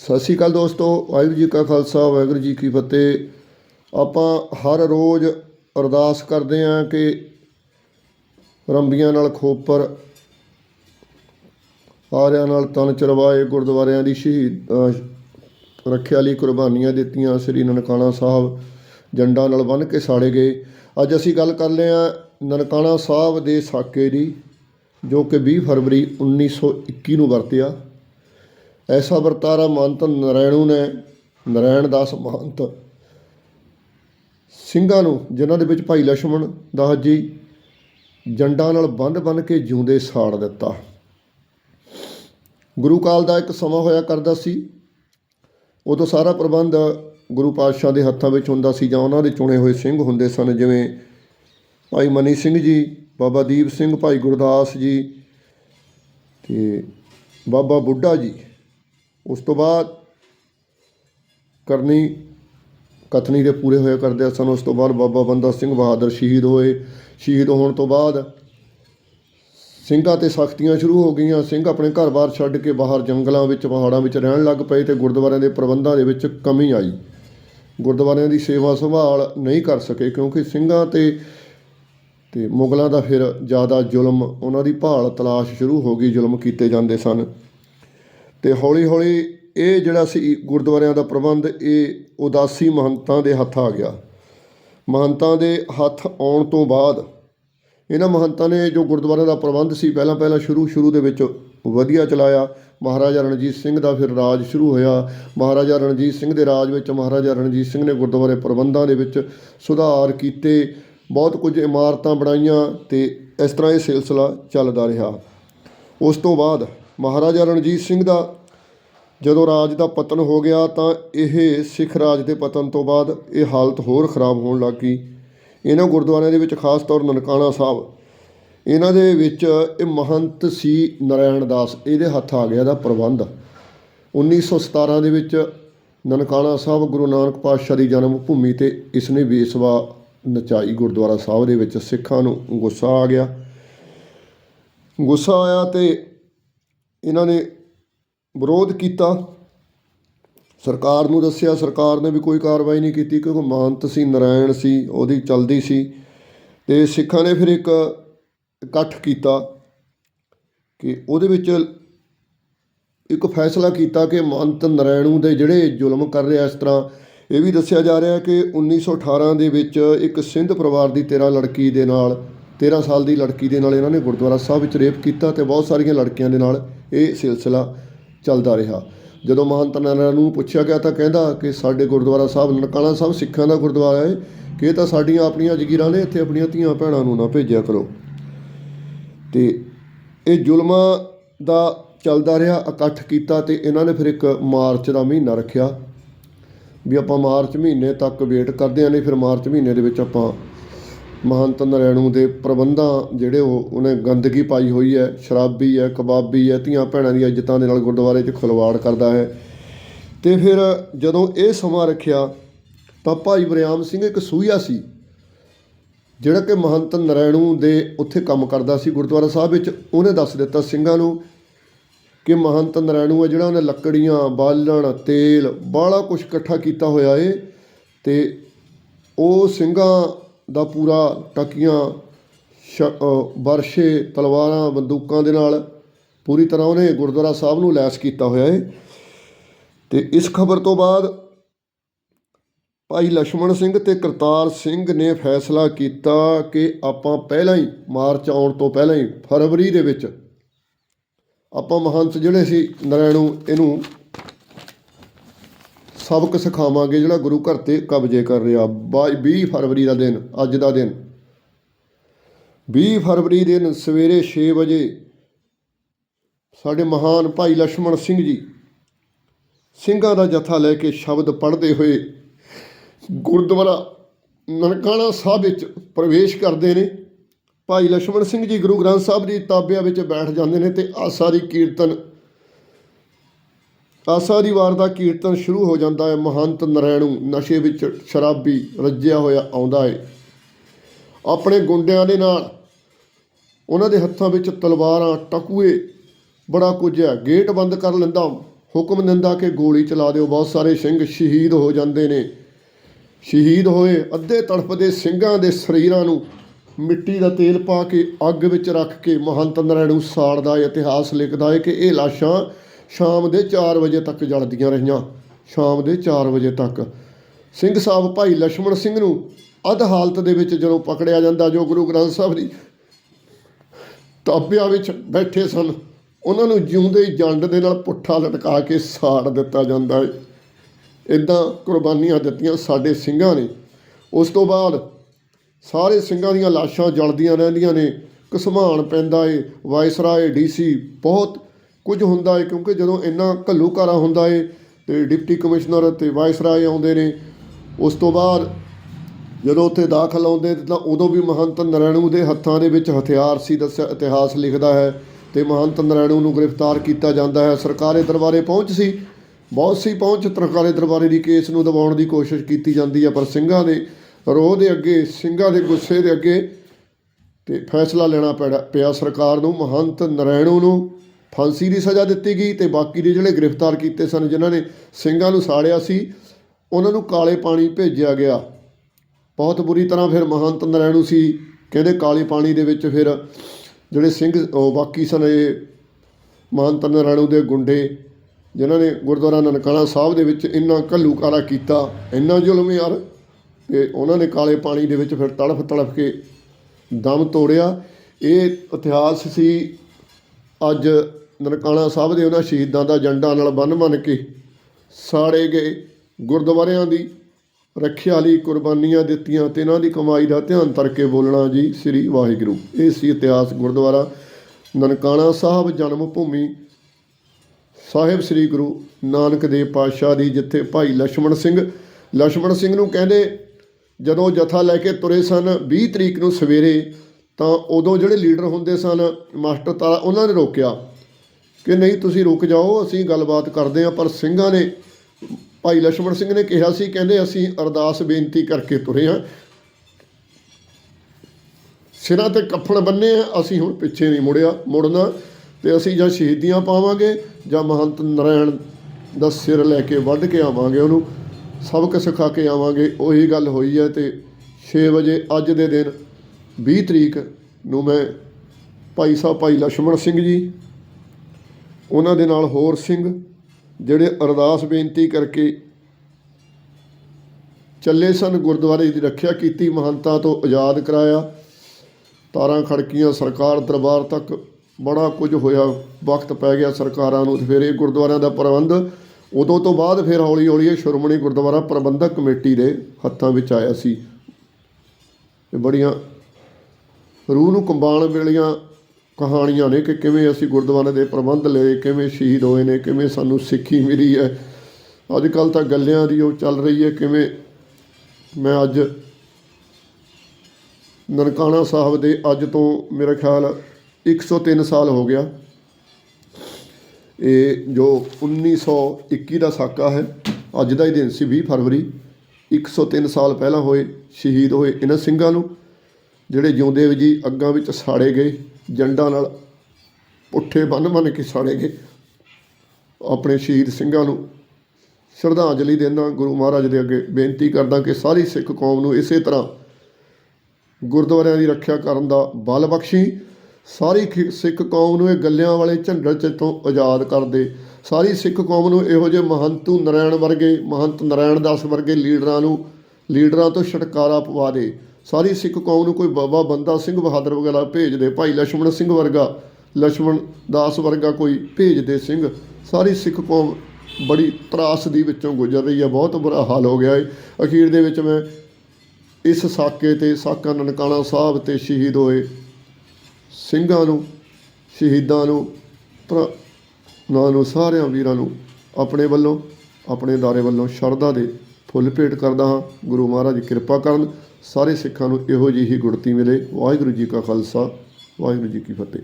ਸਤਿ ਸ਼੍ਰੀ ਅਕਾਲ ਦੋਸਤੋ, ਵਾਹਿਗੁਰੂ ਜੀ ਕਾ ਖਾਲਸਾ, ਵਾਹਿਗੁਰੂ ਜੀ ਕੀ ਫਤਿਹ। ਆਪਾਂ ਹਰ ਰੋਜ਼ ਅਰਦਾਸ ਕਰਦੇ ਹਾਂ ਕਿ ਰੰਬੀਆਂ ਨਾਲ ਖੋਪਰ ਆਰਿਆਂ ਨਾਲ ਤਨ ਚਰਵਾਏ, ਗੁਰਦੁਆਰਿਆਂ ਦੀ ਸ਼ਹੀਦ ਰੱਖਿਆ ਲਈ ਕੁਰਬਾਨੀਆਂ ਦਿੱਤੀਆਂ, ਸ੍ਰੀ ਨਨਕਾਣਾ ਸਾਹਿਬ ਜੰਡਾਂ ਨਾਲ ਬੰਨ੍ਹ ਕੇ ਸਾੜੇ ਗਏ। ਅੱਜ ਅਸੀਂ ਗੱਲ ਕਰ ਲਏ ਹਾਂ ਨਨਕਾਣਾ ਸਾਹਿਬ ਦੇ ਸਾਕੇ ਦੀ, ਜੋ ਕਿ 20 ਫਰਵਰੀ 1921 ਨੂੰ ਵਰਤਿਆ। ਐਸਾ ਵਰਤਾਰਾ ਮਹੰਤ ਨਰੈਣੂ ਨੇ, ਨਰੈਣ ਦਾਸ ਮਹੰਤ ਸਿੰਘਾਂ ਨੂੰ, ਜਿਨ੍ਹਾਂ ਦੇ ਵਿੱਚ ਭਾਈ ਲక్ష్మణ ਦਾਸ ਜੀ ਜੰਡਾਂ ਨਾਲ ਬੰਦ-ਬੰਨ ਕੇ ਜਿਉਂਦੇ ਸਾੜ ਦਿੱਤਾ। ਗੁਰੂ ਕਾਲ ਦਾ ਇੱਕ ਸਮਾਂ ਹੋਇਆ ਕਰਦਾ ਸੀ। ਉਦੋਂ ਸਾਰਾ ਪ੍ਰਬੰਧ ਗੁਰੂ ਪਾਤਸ਼ਾਹ ਦੇ ਹੱਥਾਂ ਵਿੱਚ ਹੁੰਦਾ ਸੀ ਜਾਂ ਉਹਨਾਂ ਦੇ ਚੁਣੇ ਹੋਏ ਸਿੰਘ ਹੁੰਦੇ ਸਨ, ਜਿਵੇਂ ਭਾਈ ਮਨੀ ਸਿੰਘ ਜੀ, ਬਾਬਾ ਦੀਪ ਸਿੰਘ, ਭਾਈ ਗੁਰਦਾਸ ਜੀ ਤੇ ਬਾਬਾ ਬੁੱਢਾ ਜੀ। ਉਸ ਤੋਂ ਬਾਅਦ ਕਰਨੀ, ਕਥਨੀ ਦੇ ਪੂਰੇ ਹੋਇਆ ਕਰਦੇ ਸਨ। ਉਸ ਤੋਂ ਬਾਅਦ ਬਾਬਾ ਬੰਦਾ ਸਿੰਘ ਬਹਾਦਰ ਸ਼ਹੀਦ ਹੋਏ। ਸ਼ਹੀਦ ਹੋਣ ਤੋਂ ਬਾਅਦ ਸਿੰਘਾਂ ਤੇ ਸਖਤੀਆਂ ਸ਼ੁਰੂ ਹੋ ਗਈਆਂ। ਸਿੰਘ ਆਪਣੇ ਘਰ-ਬਾਰ ਛੱਡ ਕੇ ਬਾਹਰ ਜੰਗਲਾਂ ਵਿੱਚ, ਪਹਾੜਾਂ ਵਿੱਚ ਰਹਿਣ ਲੱਗ ਪਏ ਤੇ ਗੁਰਦੁਆਰਿਆਂ ਦੇ ਪ੍ਰਬੰਧਾਂ ਦੇ ਵਿੱਚ ਕਮੀ ਆਈ। ਗੁਰਦੁਆਰਿਆਂ ਦੀ ਸੇਵਾ ਸੰਭਾਲ ਨਹੀਂ ਕਰ ਸਕੇ ਕਿਉਂਕਿ ਸਿੰਘਾਂ ਤੇ ਤੇ ਮੁਗਲਾਂ ਦਾ ਫਿਰ ਜ਼ਿਆਦਾ ਜ਼ੁਲਮ, ਉਹਨਾਂ ਦੀ ਭਾਲ ਤਲਾਸ਼ ਸ਼ੁਰੂ ਹੋ ਗਈ, ਜ਼ੁਲਮ ਕੀਤੇ ਜਾਂਦੇ ਸਨ। ਤੇ ਹੌਲੀ ਹੌਲੀ ਇਹ ਜਿਹੜਾ ਸੀ ਗੁਰਦੁਆਰਿਆਂ ਦਾ ਪ੍ਰਬੰਧ, ਇਹ ਉਦਾਸੀ ਮਹੰਤਾਂ ਦੇ ਹੱਥ ਆ ਗਿਆ। ਮਹੰਤਾਂ ਦੇ ਹੱਥ ਆਉਣ ਤੋਂ ਬਾਅਦ ਇਹਨਾਂ ਮਹੰਤਾਂ ਨੇ ਜੋ ਗੁਰਦੁਆਰਿਆਂ ਦਾ ਪ੍ਰਬੰਧ ਸੀ, ਪਹਿਲਾਂ ਪਹਿਲਾਂ ਸ਼ੁਰੂ ਸ਼ੁਰੂ ਦੇ ਵਿੱਚ ਵਧੀਆ ਚਲਾਇਆ। ਮਹਾਰਾਜਾ ਰਣਜੀਤ ਸਿੰਘ ਦਾ ਫਿਰ ਰਾਜ ਸ਼ੁਰੂ ਹੋਇਆ। ਮਹਾਰਾਜਾ ਰਣਜੀਤ ਸਿੰਘ ਦੇ ਰਾਜ ਵਿੱਚ ਮਹਾਰਾਜਾ ਰਣਜੀਤ ਸਿੰਘ ਨੇ ਗੁਰਦੁਆਰੇ ਪ੍ਰਬੰਧਾਂ ਦੇ ਵਿੱਚ ਸੁਧਾਰ ਕੀਤੇ। ਬਹੁਤ ਕੁਝ ਇਮਾਰਤਾਂ ਬਣਾਈਆਂ ਤੇ ਇਸ ਤਰ੍ਹਾਂ ਇਹ ਸਿਲਸਿਲਾ ਚੱਲਦਾ ਰਿਹਾ। ਉਸ ਤੋਂ ਬਾਅਦ ਮਹਾਰਾਜਾ ਰਣਜੀਤ ਸਿੰਘ ਦਾ ਜਦੋਂ ਰਾਜ ਦਾ ਪਤਨ ਹੋ ਗਿਆ ਤਾਂ ਇਹ ਸਿੱਖ ਰਾਜ ਦੇ ਪਤਨ ਤੋਂ ਬਾਅਦ ਇਹ ਹਾਲਤ ਹੋਰ ਖਰਾਬ ਹੋਣ ਲੱਗ ਗਈ। ਇਹਨਾਂ ਗੁਰਦੁਆਰਿਆਂ ਦੇ ਵਿੱਚ ਖਾਸ ਤੌਰ ਨਨਕਾਣਾ ਸਾਹਿਬ, ਇਹਨਾਂ ਦੇ ਵਿੱਚ ਇਹ ਮਹੰਤ ਸੀ ਨਰਾਇਣ ਦਾਸ, ਇਹਦੇ ਹੱਥ ਆ ਗਿਆ ਦਾ ਪ੍ਰਬੰਧ। 1917 ਦੇ ਵਿੱਚ ਨਨਕਾਣਾ ਸਾਹਿਬ ਗੁਰੂ ਨਾਨਕ ਪਾਤਸ਼ਾਹ ਦੀ ਜਨਮ ਭੂਮੀ ਤੇ ਇਸ ਨੇ ਬੇਸਵਾ ਨਚਾਈ ਗੁਰਦੁਆਰਾ ਸਾਹਿਬ ਦੇ ਵਿੱਚ ਸਿੱਖਾਂ ਨੂੰ ਗੁੱਸਾ ਆ ਗਿਆ। ਗੁੱਸਾ ਆਇਆ ਤੇ ਇਹਨਾਂ ਨੇ ਵਿਰੋਧ ਕੀਤਾ। ਸਰਕਾਰ ਨੂੰ ਦੱਸਿਆ, ਸਰਕਾਰ ਨੇ ਵੀ ਕੋਈ ਕਾਰਵਾਈ ਨਹੀਂ ਕੀਤੀ ਕਿਉਂਕਿ ਮਾਨਤ ਸੀ, ਨਰਾਇਣ ਸੀ, ਉਹਦੀ ਚਲਦੀ ਸੀ ਤੇ ਸਿੱਖਾਂ ਨੇ ਫਿਰ ਇੱਕ ਇਕੱਠ ਕੀਤਾ ਕਿ ਉਹਦੇ ਵਿੱਚ ਇੱਕ ਫੈਸਲਾ ਕੀਤਾ ਕਿ ਮਾਨਤ ਨਰਾਇਣੂ ਦੇ ਜਿਹੜੇ ਜ਼ੁਲਮ ਕਰ ਰਿਹਾ ਇਸ ਤਰ੍ਹਾਂ, ਇਹ ਵੀ ਦੱਸਿਆ ਜਾ ਰਿਹਾ ਕਿ 1918 ਦੇ ਵਿੱਚ ਇੱਕ ਸਿੰਧ ਪਰਿਵਾਰ ਦੀ 13 ਲੜਕੀ ਦੇ ਨਾਲ 13 ਸਾਲ ਦੀ ਲੜਕੀ ਦੇ ਨਾਲ ਇਹਨਾਂ ਨੇ ਗੁਰਦੁਆਰਾ ਸਾਹਿਬ ਵਿੱਚ ਰੇਪ ਕੀਤਾ ਤੇ ਬਹੁਤ ਸਾਰੀਆਂ ਲੜਕੀਆਂ ਦੇ ਨਾਲ ਇਹ ਸਿਲਸਿਲਾ ਚੱਲਦਾ ਰਿਹਾ। ਜਦੋਂ ਮਹੰਤ ਨਰਾਇਣੂ ਨੂੰ ਪੁੱਛਿਆ ਗਿਆ ਤਾਂ ਕਹਿੰਦਾ ਕਿ ਸਾਡੇ ਗੁਰਦੁਆਰਾ ਸਾਹਿਬ, ਨਨਕਾਣਾ ਸਾਹਿਬ ਸਿੱਖਾਂ ਦਾ ਗੁਰਦੁਆਰਾ ਹੈ ਕਿ ਇਹ ਤਾਂ ਸਾਡੀਆਂ ਆਪਣੀਆਂ ਜਗੀਰਾਂ ਨੇ, ਇੱਥੇ ਆਪਣੀਆਂ ਧੀਆਂ ਭੈਣਾਂ ਨੂੰ ਨਾ ਭੇਜਿਆ ਕਰੋ। ਤੇ ਇਹ ਜ਼ੁਲਮਾਂ ਦਾ ਚੱਲਦਾ ਰਿਹਾ, ਇਕੱਠ ਕੀਤਾ ਤੇ ਇਹਨਾਂ ਨੇ ਫਿਰ ਇੱਕ ਮਾਰਚ ਦਾ ਮਹੀਨਾ ਰੱਖਿਆ। ਵੀ ਆਪਾਂ ਮਾਰਚ ਮਹੀਨੇ ਤੱਕ ਵੇਟ ਕਰਦੇ ਆਂ, ਨਹੀਂ ਫਿਰ ਮਾਰਚ ਮਹੀਨੇ ਦੇ ਵਿੱਚ ਆਪਾਂ ਮਹੰਤ ਨਰੈਣੂ ਦੇ ਪ੍ਰਬੰਧਾਂ ਜਿਹੜੇ ਉਹ, ਉਹਨੇ ਗੰਦਗੀ ਪਾਈ ਹੋਈ ਹੈ, ਸ਼ਰਾਬੀ ਹੈ, ਕਬਾਬੀ ਹੈ, ਧੀਆਂ ਭੈਣਾਂ ਦੀਆਂ ਇੱਜ਼ਤਾਂ ਦੇ ਨਾਲ ਗੁਰਦੁਆਰੇ 'ਚ ਖਿਲਵਾੜ ਕਰਦਾ ਹੈ। ਤੇ ਫਿਰ ਜਦੋਂ ਇਹ ਸਮਾਂ ਰੱਖਿਆ, ਤਾਂ ਭਾਈ ਬਰਿਆਮ ਸਿੰਘ ਇੱਕ ਸੂਈਆ ਸੀ, ਜਿਹੜਾ ਕਿ ਮਹੰਤ ਨਰੈਣੂ ਦੇ ਉੱਥੇ ਕੰਮ ਕਰਦਾ ਸੀ ਗੁਰਦੁਆਰਾ ਸਾਹਿਬ ਵਿੱਚ। ਉਹਨੇ ਦੱਸ ਦਿੱਤਾ ਸਿੰਘਾਂ ਨੂੰ ਕਿ ਮਹੰਤ ਨਰੈਣੂ ਹੈ, ਜਿਹੜਾ ਉਹਨੇ ਲੱਕੜੀਆਂ, ਬਾਲਣ, ਤੇਲ, ਬਾਹਲਾ ਕੁਝ ਇਕੱਠਾ ਕੀਤਾ ਹੋਇਆ ਏ, ਤੇ ਉਹ ਸਿੰਘਾਂ ਦਾ ਪੂਰਾ ਟਕੀਆਂ ਵਰਸ਼ੇ ਤਲਵਾਰਾਂ, ਬੰਦੂਕਾਂ ਦੇ ਨਾਲ ਪੂਰੀ ਤਰ੍ਹਾਂ ਉਹਨੇ ਗੁਰਦੁਆਰਾ ਸਾਹਿਬ ਨੂੰ ਲੈਸ ਕੀਤਾ ਹੋਇਆ ਹੈ ਤੇ ਇਸ ਖਬਰ ਤੋਂ ਬਾਅਦ ਭਾਈ ਲక్ష్మణ ਸਿੰਘ ਤੇ ਕਰਤਾਰ ਸਿੰਘ ਨੇ ਫੈਸਲਾ ਕੀਤਾ ਕਿ ਆਪਾਂ ਪਹਿਲਾਂ ਹੀ ਮਾਰਚ ਆਉਣ ਤੋਂ ਪਹਿਲਾਂ ਹੀ ਫਰਵਰੀ ਦੇ ਵਿੱਚ ਆਪਾਂ ਮਹੰਤ ਜਿਹੜੇ ਸੀ ਨਰੈਣੂ, ਇਹਨੂੰ ਸਬਕ ਸਿਖਾਵਾਂਗੇ ਜਿਹੜਾ ਗੁਰੂ ਘਰ ਤੇ ਕਬਜ਼ੇ ਕਰ ਰਿਹਾ। 20 ਫਰਵਰੀ ਦਾ ਦਿਨ, ਅੱਜ ਦਾ ਦਿਨ। 20 ਫਰਵਰੀ ਦਿਨ ਸਵੇਰੇ 6 ਵਜੇ ਸਾਡੇ ਮਹਾਨ ਭਾਈ ਲక్ష్మణ ਸਿੰਘ ਜੀ ਸਿੰਘਾਂ ਦਾ ਜਥਾ ਲੈ ਕੇ ਸ਼ਬਦ ਪੜ੍ਹਦੇ ਹੋਏ ਗੁਰਦੁਆਰਾ ਨਨਕਾਣਾ ਸਾਹਿਬ ਵਿੱਚ ਪ੍ਰਵੇਸ਼ ਕਰਦੇ ਨੇ। ਭਾਈ ਲక్ష్మణ ਸਿੰਘ ਜੀ ਗੁਰੂ ਗ੍ਰੰਥ ਸਾਹਿਬ ਦੀ ਤਾਬਿਆਂ ਵਿੱਚ ਬੈਠ ਜਾਂਦੇ ਨੇ ਤੇ ਆ ਸਾਰੀ ਕੀਰਤਨ ਆਸਾ ਦੀ ਵਾਰ ਦਾ ਕੀਰਤਨ ਸ਼ੁਰੂ ਹੋ ਜਾਂਦਾ ਹੈ। ਮਹੰਤ ਨਰੈਣੂ ਨਸ਼ੇ ਵਿੱਚ ਸ਼ਰਾਬੀ ਰੱਜਿਆ ਹੋਇਆ ਆਉਂਦਾ ਹੈ। ਆਪਣੇ ਗੁੰਡਿਆਂ ਦੇ ਨਾਲ ਉਹਨਾਂ ਦੇ ਹੱਥਾਂ ਵਿੱਚ ਤਲਵਾਰਾਂ, ਟਕੂਏ, ਬੜਾ ਕੁਝ ਹੈ। ਗੇਟ ਬੰਦ ਕਰ ਲੈਂਦਾ, ਹੁਕਮ ਦਿੰਦਾ ਕਿ ਗੋਲੀ ਚਲਾ ਦਿਓ। ਬਹੁਤ ਸਾਰੇ ਸਿੰਘ ਸ਼ਹੀਦ ਹੋ ਜਾਂਦੇ ਨੇ। ਸ਼ਹੀਦ ਹੋਏ ਅੱਧੇ ਤੜਫਦੇ ਸਿੰਘਾਂ ਦੇ ਸਰੀਰਾਂ ਨੂੰ ਮਿੱਟੀ ਦਾ ਤੇਲ ਪਾ ਕੇ ਅੱਗ ਵਿੱਚ ਰੱਖ ਕੇ ਮਹੰਤ ਨਰੈਣ ਸਾੜਦਾ ਹੈ। ਇਤਿਹਾਸ ਲਿਖਦਾ ਹੈ ਕਿ ਇਹ ਲਾਸ਼ਾਂ ਸ਼ਾਮ ਦੇ 4 ਵਜੇ ਤੱਕ ਜਲਦੀਆਂ ਰਹੀਆਂ। ਸ਼ਾਮ ਦੇ 4 ਵਜੇ ਤੱਕ। ਸਿੰਘ ਸਾਹਿਬ ਭਾਈ ਲక్ష్మణ ਸਿੰਘ ਨੂੰ ਅਧ ਹਾਲਤ ਦੇ ਵਿੱਚ ਜਦੋਂ ਪਕੜਿਆ ਜਾਂਦਾ, ਜੋ ਗੁਰੂ ਗ੍ਰੰਥ ਸਾਹਿਬ ਦੀ ਤਾਪਿਆ ਵਿੱਚ ਬੈਠੇ ਸਨ, ਉਹਨਾਂ ਨੂੰ ਜਿਉਂਦੇ ਹੀ ਜੰਡ ਦੇ ਨਾਲ ਪੁੱਠਾ ਲਟਕਾ ਕੇ ਸਾੜ ਦਿੱਤਾ ਜਾਂਦਾ ਹੈ ਇਦਾਂ ਕੁਰਬਾਨੀਆਂ ਦਿੱਤੀਆਂ ਸਾਡੇ ਸਿੰਘਾਂ ਨੇ। ਉਸ ਤੋਂ ਬਾਅਦ ਸਾਰੇ ਸਿੰਘਾਂ ਦੀਆਂ ਲਾਸ਼ਾਂ ਜਲਦੀਆਂ ਰਹਿੰਦੀਆਂ ਨੇ। ਕਸਮਾਨ ਪੈਂਦਾ ਏ। ਵਾਇਸਰਾਏ ਡੀਸੀ ਬਹੁਤ ਕੁਝ ਹੁੰਦਾ ਹੈ ਕਿਉਂਕਿ ਜਦੋਂ ਇੰਨਾ ਘੱਲੂਘਾਰਾ ਹੁੰਦਾ ਏ ਤੇ ਡਿਪਟੀ ਕਮਿਸ਼ਨਰ ਅਤੇ ਤੇ ਵਾਇਸਰਾਏ ਆਉਂਦੇ ਨੇ, ਉਸ ਤੋਂ ਬਾਅਦ ਜਦੋਂ ਉੱਥੇ ਦਾਖਲ ਆਉਂਦੇ ਤਾਂ ਉਦੋਂ ਵੀ ਮਹੰਤ ਨਰੈਣੂ ਦੇ ਹੱਥਾਂ ਦੇ ਵਿੱਚ ਹਥਿਆਰ ਸੀ, ਦੱਸਿਆ ਇਤਿਹਾਸ ਲਿਖਦਾ ਹੈ ਤੇ ਮਹੰਤ ਨਰੈਣੂ ਨੂੰ ਗ੍ਰਿਫਤਾਰ ਕੀਤਾ ਜਾਂਦਾ ਹੈ। ਸਰਕਾਰੇ ਦਰਬਾਰੇ ਪਹੁੰਚ ਸੀ, ਬਹੁਤ ਸੀ ਪਹੁੰਚ, ਸਰਕਾਰੇ ਦਰਬਾਰੇ ਦੀ ਕੇਸ ਨੂੰ ਦਬਾਉਣ ਦੀ ਕੋਸ਼ਿਸ਼ ਕੀਤੀ ਜਾਂਦੀ ਹੈ, ਪਰ ਸਿੰਘਾਂ ਦੇ ਰੋਹ ਦੇ ਅੱਗੇ, ਸਿੰਘਾਂ ਦੇ ਗੁੱਸੇ ਦੇ ਅੱਗੇ ਤੇ ਫੈਸਲਾ ਲੈਣਾ ਪੈੜਾ ਪਿਆ ਸਰਕਾਰ ਨੂੰ, ਮਹੰਤ ਨਰੈਣੂ ਨੂੰ। ਫਾਂਸੀ ਦੀ ਸਜ਼ਾ ਦਿੱਤੀ ਗਈ ਤੇ ਬਾਕੀ ਦੇ ਜਿਹੜੇ ਗ੍ਰਿਫਤਾਰ ਕੀਤੇ ਸਨ, ਜਿਨ੍ਹਾਂ ਨੇ ਸਿੰਘਾਂ ਨੂੰ ਸਾੜਿਆ ਸੀ, ਉਹਨਾਂ ਨੂੰ ਕਾਲੇ ਪਾਣੀ ਭੇਜਿਆ ਗਿਆ। ਬਹੁਤ ਬੁਰੀ ਤਰ੍ਹਾਂ ਫਿਰ ਮਹੰਤ ਨਰੈਣੂ ਸੀ। ਕਹਿੰਦੇ ਕਾਲੇ ਪਾਣੀ ਦੇ ਵਿੱਚ ਫਿਰ ਜਿਹੜੇ ਸਿੰਘ ਬਾਕੀ ਸਨ, ਇਹ ਮਹੰਤ ਨਰੈਣੂ ਦੇ ਗੁੰਡੇ, ਜਿਨ੍ਹਾਂ ਨੇ ਗੁਰਦੁਆਰਾ ਨਨਕਾਣਾ ਸਾਹਿਬ ਦੇ ਵਿੱਚ ਇੰਨਾ ਘੱਲੂਕਾਰਾ ਕੀਤਾ, ਇੰਨਾ ਜ਼ੁਲਮ ਯਾਰ, ਤੇ ਉਹਨਾਂ ਨੇ ਕਾਲੇ ਪਾਣੀ ਦੇ ਵਿੱਚ ਫਿਰ ਤੜਫ ਤੜਫ ਕੇ ਦਮ ਤੋੜਿਆ। ਇਹ ਇਤਿਹਾਸ ਸੀ ਅੱਜ ਨਨਕਾਣਾ ਸਾਹਿਬ ਦੇ ਉਹਨਾਂ ਸ਼ਹੀਦਾਂ ਦਾ ਝੰਡਾ ਨਾਲ ਬੰਨ ਬੰਨ ਕੇ ਸਾੜੇ ਗਏ ਗੁਰਦੁਆਰਿਆਂ ਦੀ ਰੱਖਿਆ ਲਈ ਕੁਰਬਾਨੀਆਂ ਦਿੱਤੀਆਂ ਤੇ ਇਹਨਾਂ ਦੀ ਕਮਾਈ ਦਾ ਧਿਆਨ ਤਰ ਕੇ ਬੋਲਣਾ ਜੀ ਸ੍ਰੀ ਵਾਹਿਗੁਰੂ। ਇਹ ਸੀ ਇਤਿਹਾਸ ਗੁਰਦੁਆਰਾ ਨਨਕਾਣਾ ਸਾਹਿਬ ਜਨਮ ਭੂਮੀ ਸਾਹਿਬ ਸ੍ਰੀ ਗੁਰੂ ਨਾਨਕ ਦੇਵ ਪਾਤਸ਼ਾਹ ਦੀ, ਜਿੱਥੇ ਭਾਈ ਲక్ష్మణ ਸਿੰਘ ਲక్ష్మణ ਸਿੰਘ ਨੂੰ ਕਹਿੰਦੇ ਜਦੋਂ ਜਥਾ ਲੈ ਕੇ ਤੁਰੇ ਸਨ 20 ਤਰੀਕ ਨੂੰ ਸਵੇਰੇ ਤਾਂ ਉਦੋਂ ਜਿਹੜੇ ਲੀਡਰ ਹੁੰਦੇ ਸਨ, ਮਾਸਟਰ ਤਾਰਾ, ਉਹਨਾਂ ਨੇ ਰੋਕਿਆ ਕਿ ਨਹੀਂ, ਤੁਸੀਂ ਰੁਕ ਜਾਓ, ਅਸੀਂ ਗੱਲਬਾਤ ਕਰਦੇ ਹਾਂ। ਪਰ ਸਿੰਘਾਂ ਨੇ, ਭਾਈ ਲక్ష్మణ ਸਿੰਘ ਨੇ ਕਿਹਾ ਸੀ, ਕਹਿੰਦੇ ਅਸੀਂ ਅਰਦਾਸ ਬੇਨਤੀ ਕਰਕੇ ਤੁਰੇ ਹਾਂ। ਸਿਰਾਂ ਤੇ ਕਫਨ ਬੰਨੇ ਆ ਅਸੀਂ ਹੁਣ ਪਿੱਛੇ ਨਹੀਂ ਮੁੜਿਆ, ਮੁੜਨਾ ਤੇ ਅਸੀਂ ਜਾਂ ਸ਼ਹੀਦੀਆਂ ਪਾਵਾਂਗੇ ਜਾਂ ਮਹੰਤ ਨਰਾਇਣ ਦਾ ਸਿਰ ਲੈ ਕੇ ਵੱਢ ਕੇ ਆਵਾਂਗੇ ਉਹਨੂੰ। ਸਬਕ ਸਿਖਾ ਕੇ ਆਵਾਂਗੇ, ਉਹੀ ਗੱਲ ਹੋਈ ਹੈ ਤੇ 6 ਵਜੇ ਅੱਜ ਦੇ ਦਿਨ 20 ਤਰੀਕ ਨੂੰ ਮੈਂ ਭਾਈ ਸਾਹਿਬ ਭਾਈ ਲਛਮਣ ਸਿੰਘ ਜੀ, ਉਹਨਾਂ ਦੇ ਨਾਲ ਹੋਰ ਸਿੰਘ ਜਿਹੜੇ ਅਰਦਾਸ ਬੇਨਤੀ ਕਰਕੇ ਚੱਲੇ ਸਨ, ਗੁਰਦੁਆਰੇ ਦੀ ਰੱਖਿਆ ਕੀਤੀ, ਮਹੰਤਾ ਤੋਂ ਆਜ਼ਾਦ ਕਰਾਇਆ। ਤਾਰਾਂ ਖੜਕੀਆਂ, ਸਰਕਾਰ ਦਰਬਾਰ ਤੱਕ ਬੜਾ ਕੁਝ ਹੋਇਆ, ਵਕਤ ਪੈ ਗਿਆ ਸਰਕਾਰਾਂ ਨੂੰ। ਫਿਰ ਇਹ ਗੁਰਦੁਆਰਿਆਂ ਦਾ ਪ੍ਰਬੰਧ, ਉਦੋਂ ਤੋਂ ਬਾਅਦ ਫਿਰ ਹੌਲੀ ਹੌਲੀ ਇਹ ਸ਼੍ਰੋਮਣੀ ਗੁਰਦੁਆਰਾ ਪ੍ਰਬੰਧਕ ਕਮੇਟੀ ਦੇ ਹੱਥਾਂ ਵਿੱਚ ਆਇਆ ਸੀ। ਬੜੀਆਂ ਰੂਹ ਨੂੰ ਕੰਬਾਣ ਵੇਲੀਆਂ ਕਹਾਣੀਆਂ ਨੇ ਕਿ ਕਿਵੇਂ ਅਸੀਂ ਗੁਰਦੁਆਰੇ ਦੇ ਪ੍ਰਬੰਧ ਲਏ, ਕਿਵੇਂ ਸ਼ਹੀਦ ਹੋਏ ਨੇ, ਕਿਵੇਂ ਸਾਨੂੰ ਸਿੱਖੀ ਮਿਲੀ ਹੈ। ਅੱਜ ਕੱਲ ਤਾਂ ਗੱਲਿਆਂ ਦੀ ਉਹ ਚੱਲ ਰਹੀ ਹੈ ਕਿਵੇਂ ਮੈਂ ਅੱਜ ਨਨਕਾਣਾ ਸਾਹਿਬ ਦੇ ਅੱਜ ਤੋਂ ਮੇਰਾ ਖਿਆਲ 103 ਸਾਲ ਹੋ ਗਿਆ। ਇਹ ਜੋ 1921 ਦਾ ਸਾਕਾ ਹੈ, ਅੱਜ ਦਾ ਹੀ ਦਿਨ ਸੀ 20 ਫਰਵਰੀ। 103 ਸਾਲ ਪਹਿਲਾਂ ਹੋਏ, ਸ਼ਹੀਦ ਹੋਏ ਇਹਨਾਂ ਸਿੰਘਾਂ ਨੂੰ। ਜਿਹੜੇ ਜਿਉਂਦੇ ਵੀ ਜੀ, ਅੱਗਾਂ ਵਿੱਚ ਸਾੜੇ ਗਏ, ਜੰਡਾਂ ਨਾਲ ਪੁੱਠੇ ਬੰਨ ਬੰਨ ਕੇ ਸਾੜੇ ਗਏ। ਆਪਣੇ ਸ਼ਹੀਦ ਸਿੰਘਾਂ ਨੂੰ ਸ਼ਰਧਾਂਜਲੀ ਦੇਣਾ ਗੁਰੂ ਮਹਾਰਾਜ ਦੇ ਅੱਗੇ ਬੇਨਤੀ ਕਰਦਾ ਕਿ ਸਾਰੀ ਸਿੱਖ ਕੌਮ ਨੂੰ ਇਸੇ ਤਰ੍ਹਾਂ ਗੁਰਦੁਆਰਿਆਂ ਦੀ ਰੱਖਿਆ ਕਰਨ ਦਾ ਬਲ ਬਖਸ਼ੀ, ਸਾਰੀ ਖਿ- ਸਿੱਖ ਕੌਮ ਨੂੰ ਇਹ ਗੱਲਿਆਂ ਵਾਲੇ ਝੰਡੜ ਚ ਤੋਂ ਆਜ਼ਾਦ ਕਰ ਦੇ। ਸਾਰੀ ਸਿੱਖ ਕੌਮ ਨੂੰ ਇਹੋ ਜਿਹੇ ਮਹੰਤੂ ਨਰਾਇਣ ਵਰਗੇ, ਮਹੰਤ ਨਰਾਇਣ ਦਾਸ ਵਰਗੇ ਲੀਡਰਾਂ ਨੂੰ, ਲੀਡਰਾਂ ਤੋਂ ਛੁਟਕਾਰਾ ਪਵਾ ਦੇ। ਸਾਰੀ ਸਿੱਖ ਕੌਮ ਨੂੰ ਕੋਈ ਬਾਬਾ ਬੰਦਾ ਸਿੰਘ ਬਹਾਦਰ ਵਗੈਰਾ ਭੇਜਦੇ ਭਾਈ ਲਛਮਣ ਸਿੰਘ ਵਰਗਾ, ਲਛਮਣ ਦਾਸ ਵਰਗਾ ਕੋਈ ਭੇਜਦੇ ਸਿੰਘ। ਸਾਰੀ ਸਿੱਖ ਕੌਮ ਬੜੀ ਤਰਾਸ ਦੀ ਵਿੱਚੋਂ ਗੁਜ਼ਰ ਰਹੀ ਹੈ, ਬਹੁਤ ਬੁਰਾ ਹਾਲ ਹੋ ਗਿਆ ਹੈ ਅਖੀਰ ਦੇ ਵਿੱਚ ਮੈਂ ਇਸ ਸਾਕੇ ਤੇ ਸਾਕਾ ਨਨਕਾਣਾ ਸਾਹਿਬ ਤੇ ਸ਼ਹੀਦ ਹੋਏ। ਸਿੰਘਾਂ ਨੂੰ, ਸ਼ਹੀਦਾਂ ਨੂੰ, ਭਰਾਵਾਂ ਨੂੰ, ਸਾਰਿਆਂ ਵੀਰਾਂ ਨੂੰ ਆਪਣੇ ਵੱਲੋਂ, ਆਪਣੇ ਦਾਰੇ ਵੱਲੋਂ ਸ਼ਰਧਾ ਦੇ ਫੁੱਲ ਭੇਟ ਕਰਦਾ ਹਾਂ। ਗੁਰੂ ਮਹਾਰਾਜ ਕਿਰਪਾ ਕਰਨ। ਸਾਰੇ ਸਿੱਖਾਂ ਨੂੰ ਇਹੋ ਜਿਹੀ ਹੀ ਗੁੜਤੀ ਮਿਲੇ। ਵਾਹਿਗੁਰੂ ਜੀ ਕਾ ਖਾਲਸਾ, ਵਾਹਿਗੁਰੂ ਜੀ ਕੀ ਫਤਿਹ।